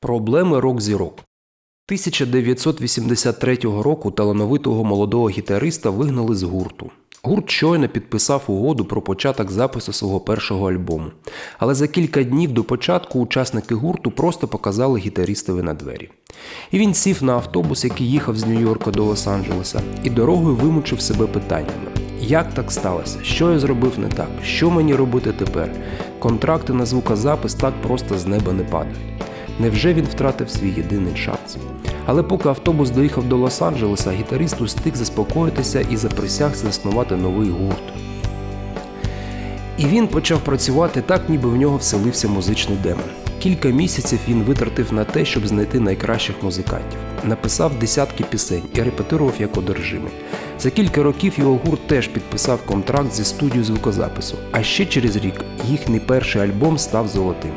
Проблеми рок-зірок. 1983 року талановитого молодого гітариста вигнали з гурту. Гурт щойно підписав угоду про початок запису свого першого альбому. Але за кілька днів до початку учасники гурту просто показали гітаристові на двері. І він сів на автобус, який їхав з Нью-Йорка до Лос-Анджелеса, і дорогою вимучив себе питаннями: як так сталося? Що я зробив не так? Що мені робити тепер? Контракти на звукозапис так просто з неба не падають. Невже він втратив свій єдиний шанс? Але поки автобус доїхав до Лос-Анджелеса, гітарист устиг заспокоїтися і заприсягся заснувати новий гурт. І він почав працювати так, ніби в нього вселився музичний демон. Кілька місяців він витратив на те, щоб знайти найкращих музикантів. Написав десятки пісень і репетирував як одержимий. За кілька років його гурт теж підписав контракт зі студією звукозапису, а ще через рік їхній перший альбом став золотим.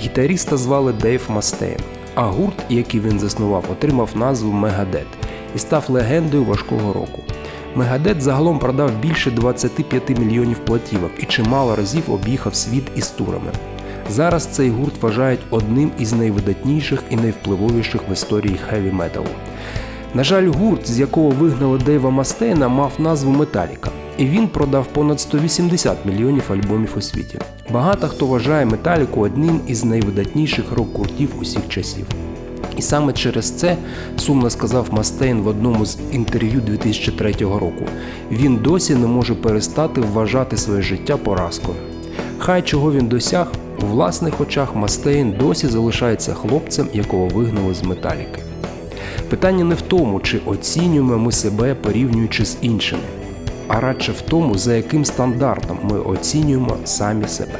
Гітаріста звали Дейв Мастейн, а гурт, який він заснував, отримав назву Мегадет і став легендою важкого року. Мегадет загалом продав більше 25 мільйонів платівок і чимало разів об'їхав світ із турами. Зараз цей гурт вважають одним із найвидатніших і найвпливовіших в історії хеві металу. На жаль, гурт, з якого вигнали Дейва Мастейна, мав назву Металіка, і він продав понад 180 мільйонів альбомів у світі. Багато хто вважає Металіку одним із найвидатніших рок-гуртів усіх часів. І саме через це, сумно сказав Мастейн в одному з інтерв'ю 2003 року, він досі не може перестати вважати своє життя поразкою. Хай чого він досяг, у власних очах Мастейн досі залишається хлопцем, якого вигнали з металіки. Питання не в тому, чи оцінюємо ми себе порівнюючи з іншими, а радше в тому, за яким стандартом ми оцінюємо самі себе.